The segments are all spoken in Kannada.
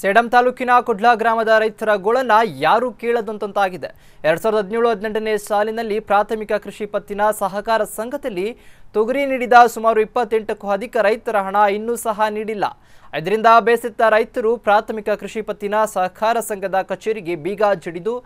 ಸೇಡಂ ತಾಲೂಕಿನ ಕುಡ್ಲಾ ಗ್ರಾಮದ ರೈತರ ಗೋಳನ್ನ ಯಾರೂ ಕೇಳದಂತಾಗಿದೆ ಎರಡ್ ಸಾವಿರದ ಹದಿನೇಳು ಹದಿನೆಂಟನೇ ಸಾಲಿನಲ್ಲಿ ಪ್ರಾಥಮಿಕ ಕೃಷಿ ಪತ್ತಿನ ಸಹಕಾರ ಸಂಘದಲ್ಲಿ ತೊಗರಿ ನೀಡಿದ ಸುಮಾರು ಇಪ್ಪತ್ತೆಂಟಕ್ಕೂ ಅಧಿಕ ರೈತರ ಹಣ ಇನ್ನೂ ಸಹ ನೀಡಿಲ್ಲ. ಇದರಿಂದ ಬೇಸತ್ತ ರೈತರು ಪ್ರಾಥಮಿಕ ಕೃಷಿ ಪತ್ತಿನ ಸಹಕಾರ ಸಂಘದ ಕಚೇರಿಗೆ ಬೀಗ ಜಡಿದು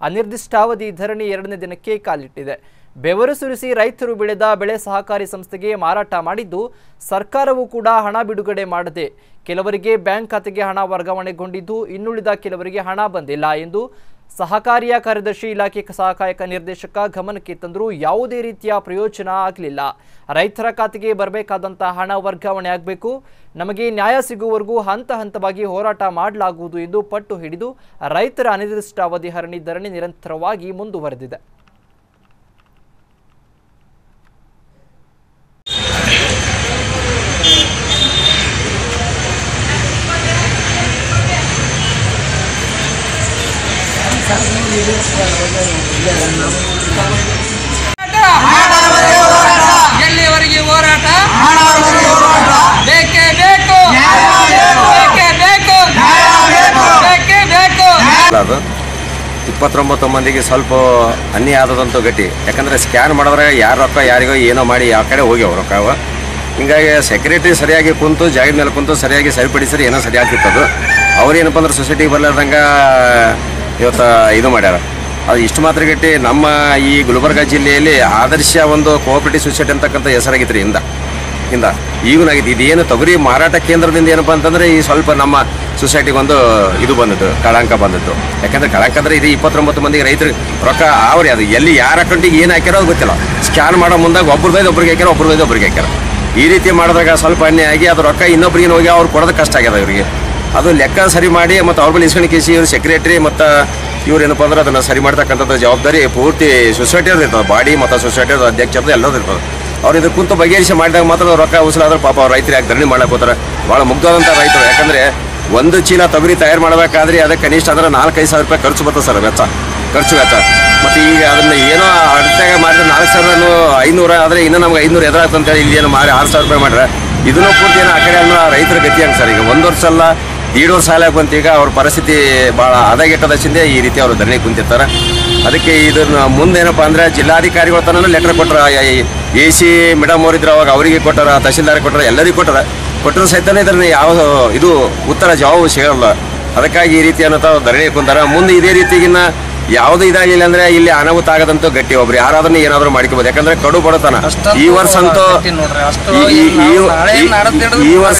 ಅನಿರ್ದಿಷ್ಟಾವಧಿ ಧರಣಿ ಎರಡನೇ ದಿನಕ್ಕೆ ಕಾಲಿಟ್ಟಿದೆ. ಬೆವರು ಸುರಿಸಿ ರೈತರು ಬೆಳೆದ ಬೆಳೆ ಸಹಕಾರಿ ಸಂಸ್ಥೆಗೆ ಮಾರಾಟ ಮಾಡಿದ್ದು ಸರ್ಕಾರವು ಕೂಡ ಹಣ ಬಿಡುಗಡೆ ಮಾಡದೆ ಕೆಲವರಿಗೆ ಬ್ಯಾಂಕ್ ಖಾತೆಗೆ ಹಣ ವರ್ಗಾವಣೆಗೊಂಡಿದ್ದು ಇನ್ನುಳಿದ ಕೆಲವರಿಗೆ ಹಣ ಬಂದಿಲ್ಲ ಎಂದು ಸಹಕಾರಿಯ ಕಾರ್ಯದರ್ಶಿ ಇಲಾಖೆ ಸಹಾಯಕ ನಿರ್ದೇಶಕ ಗಮನಕ್ಕೆ ತಂದರೂ ಯಾವುದೇ ರೀತಿಯ ಪ್ರಯೋಜನ ಆಗಲಿಲ್ಲ. ರೈತರ ಖಾತೆಗೆ ಬರಬೇಕಾದಂತಹ ಹಣ ವರ್ಗಾವಣೆ ಆಗಬೇಕು. ನಮಗೆ ನ್ಯಾಯ ಸಿಗುವವರೆಗೂ ಹಂತ ಹಂತವಾಗಿ ಹೋರಾಟ ಮಾಡಲಾಗುವುದು ಎಂದು ಪಟ್ಟು ಹಿಡಿದು ರೈತರ ಅನಿರ್ದಿಷ್ಟಾವಧಿ ಹರಣಿ ಧರಣಿ ನಿರಂತರವಾಗಿ ಮುಂದುವರೆದಿದೆ. ಎಲ್ಲಿವರೆಗೆ ಹೋರಾಟ? ಬೇಕೇ ಬೇಕು. ಬೇಕೇ ಬೇಕು. ಬೇಕೇ ಬೇಕು. ಇಪ್ಪತ್ತೊಂಬತ್ತು ಮಂದಿಗೆ ಸ್ವಲ್ಪ ಅನ್ಯ ಆದದಂತೂ ಗಟ್ಟಿ. ಯಾಕಂದ್ರೆ ಸ್ಕ್ಯಾನ್ ಮಾಡಿದ್ರೆ ಯಾರ ರೊಕ್ಕ, ಯಾರಿಗೋ ಏನೋ ಮಾಡಿ ಯಾವ ಕಡೆ ಹೋಗ್ಯಾವ ಅವ ಹಿಂಗಾಗಿ ಸೆಕ್ಯೂರಿಟಿ ಸರಿಯಾಗಿ ಕುಂತು, ಜಾಗದ ಮೇಲೆ ಕುಂತು ಸರಿಯಾಗಿ ಸರಿಪಡಿಸಿದ್ರೆ ಏನೋ ಸರಿ ಆಗ್ತಿತ್ತು ಅದು. ಅವ್ರೇನಪ್ಪ ಅಂದ್ರೆ ಸೊಸೈಟಿಗೆ ಬರ್ಲಾರ್ದಂಗ ಇವತ್ತು ಇದು ಮಾಡ್ಯಾರ. ಅದು ಇಷ್ಟು ಮಾತ್ರ ಗಟ್ಟಿ ನಮ್ಮ ಈ ಗುಲ್ಬರ್ಗ ಜಿಲ್ಲೆಯಲ್ಲಿ ಆದರ್ಶ ಒಂದು ಕೋಆಪರೇಟಿವ್ ಸೊಸೈಟಿ ಅಂತಕ್ಕಂಥ ಹೆಸರಾಗಿತ್ತು ರೀ ಹಿಂದ ಇಂದ ಆಗಿತ್ತು ಇದೇನು ತೊಗರಿ ಮಾರಾಟ ಕೇಂದ್ರದಿಂದ ಏನಪ್ಪ ಅಂತಂದ್ರೆ ಈ ಸ್ವಲ್ಪ ನಮ್ಮ ಸೊಸೈಟಿಗೆ ಒಂದು ಇದು ಬಂದಿತ್ತು, ಕಳಂಕ ಬಂದಿತ್ತು. ಯಾಕಂದ್ರೆ ಕಳಂಕ ಅಂದ್ರೆ ಇದು ಇಪ್ಪತ್ತೊಂಬತ್ತು ಮಂದಿಗೆ ರೈತರು ರೊಕ್ಕ ಅವ್ರಿ ಅದು. ಎಲ್ಲಿ ಯಾರ ಅಕೌಂಟಿಗೆ ಏನು ಹಾಕ್ಯಾರೋ ಅದು ಗೊತ್ತಿಲ್ಲ. ಸ್ಕ್ಯಾನ್ ಮಾಡೋ ಮುಂದಾಗ ಒಬ್ರದೈದು ಒಬ್ರಿಗೆ ಹಾಕ್ಯಾರ ಒಬ್ರದೈದು ಒಬ್ರಿಗೆ ಹಾಕ್ಯಾರ. ಈ ರೀತಿ ಮಾಡಿದಾಗ ಸ್ವಲ್ಪ ಅನ್ಯಾಯ ಆಗಿ ಅದು ರೊಕ್ಕ ಇನ್ನೊಬ್ರಿಗೆ ಹೋಗಿ ಅವ್ರು ಕೊಡೋದು ಕಷ್ಟ ಆಗ್ಯದ ಇವರಿಗೆ. ಅದು ಲೆಕ್ಕ ಸರಿ ಮಾಡಿ ಮತ್ತು ಅವ್ರ ಮೇಲೆ ಇಸ್ಕೊಂಡು ಕೇಸಿ ಇವ್ರ ಸೆಕ್ರೆಟರಿ ಮತ್ತು ಇವ್ರು ಏನಪ್ಪ ಅಂದ್ರೆ ಅದನ್ನು ಸರಿ ಮಾಡ್ತಕ್ಕಂಥದ್ದು ಜವಾಬ್ದಾರಿ ಪೂರ್ತಿ ಸೊಸೈಟಿಯವ್ರದ್ದು ಇರ್ತದೆ. ಬಾಡಿ ಮತ್ತು ಸೊಸೈಟಿಯವ್ರ ಅಧ್ಯಕ್ಷರದ್ದು ಎಲ್ಲರದ್ದು ಇರ್ತದೆ. ಅವ್ರು ಇದು ಕುಂತು ಬಗೆಹರಿಸಿ ಮಾಡಿದಾಗ ಮಾತ್ರ ರೊಕ್ಕ ಉಸಲಾದ್ರೆ ಪಾಪ ಅವ್ರು ರೈತರು ಯಾಕೆ ಧರಣಿ ಮಾಡಕ್ಕೆ ಹೋಗ್ತಾರೆ. ಭಾಳ ಮುಗ್ಧವಾದಂಥ ರೈತರು. ಯಾಕಂದರೆ ಒಂದು ಚೀಲ ತೊಗರಿ ತಯಾರು ಮಾಡಬೇಕಾದ್ರೆ ಅದಕ್ಕೆ ಕನಿಷ್ಠ ಅಂದ್ರೆ ನಾಲ್ಕೈದು ಸಾವಿರ ರೂಪಾಯಿ ಖರ್ಚು ಬರ್ತದೆ ಸರ್ ವೆಚ್ಚ, ಖರ್ಚು ವೆಚ್ಚ. ಮತ್ತು ಈಗ ಅದನ್ನ ಏನೋ ಅಡ್ತಾಗ ಮಾಡಿದ್ರೆ ನಾಲ್ಕು ಸಾವಿರ ಐನೂರ ಆದರೆ ಇನ್ನೂ ನಮ್ಗೆ ಐನೂರು ಎದುರಾಗ್ತಂತೇಳಿ ಇಲ್ಲಿ ಏನು ಮಾಡಿ ಆರು ಸಾವಿರ ರೂಪಾಯಿ ಮಾಡ್ರೆ ಇದನ್ನು ಪೂರ್ತಿ ಏನೋ ಆ ಕಡೆ ಅಂದ್ರೆ ರೈತರ ಗತಿ ಹಂಗೆ ಸರ್. ಈಗ ಒಂದು ವರ್ಷ ಅಲ್ಲ ವರ್ಷ ಸಾಲ ಬಂತು ಈಗ ಅವ್ರ ಪರಿಸ್ಥಿತಿ ಭಾಳ ಹದಗೆಟ್ಟದಚ್ಚಿಂದೆ ಈ ರೀತಿ ಅವರು ಧರಣಿ ಕುಂತಿರ್ತಾರೆ. ಅದಕ್ಕೆ ಇದನ್ನ ಮುಂದೇನಪ್ಪ ಅಂದ್ರೆ ಜಿಲ್ಲಾಧಿಕಾರಿಗಳ ತನನು ಲೆಟರ್ ಕೊಟ್ಟರ ಎ ಸಿ ಮೇಡಮ್ ಅವರಿದ್ರು ಅವಾಗ ಅವರಿಗೆ ಕೊಟ್ಟಾರ ತಹಶೀಲ್ದಾರ್ ಕೊಟ್ಟರ ಎಲ್ಲರಿಗೂ ಕೊಟ್ಟರ. ಕೊಟ್ಟರು ಸಹಿತ ಇದನ್ನ ಯಾವ ಇದು ಉತ್ತರ ಜವಾಬು ಸಿಗಲ್ಲ. ಅದಕ್ಕಾಗಿ ಈ ರೀತಿ ಅನ್ನೋ ಧರಣಿ ಕುಂತಾರ. ಮುಂದೆ ಇದೇ ರೀತಿಗಿನ್ನ ಯಾವುದು ಇದಾಗಿಲ್ಲ ಅಂದ್ರೆ ಇಲ್ಲಿ ಅನಾಹುತ ಆಗದಂತೂ ಗಟ್ಟಿ ಒಬ್ರು. ಯಾರಾದ್ರೂ ಏನಾದ್ರು ಮಾಡ್ಕೋಬಹುದು ಯಾಕಂದ್ರೆ ಕಡು ಬಡತನ. ಈ ವರ್ಷ ಅಂತೂ ಈ ವರ್ಷ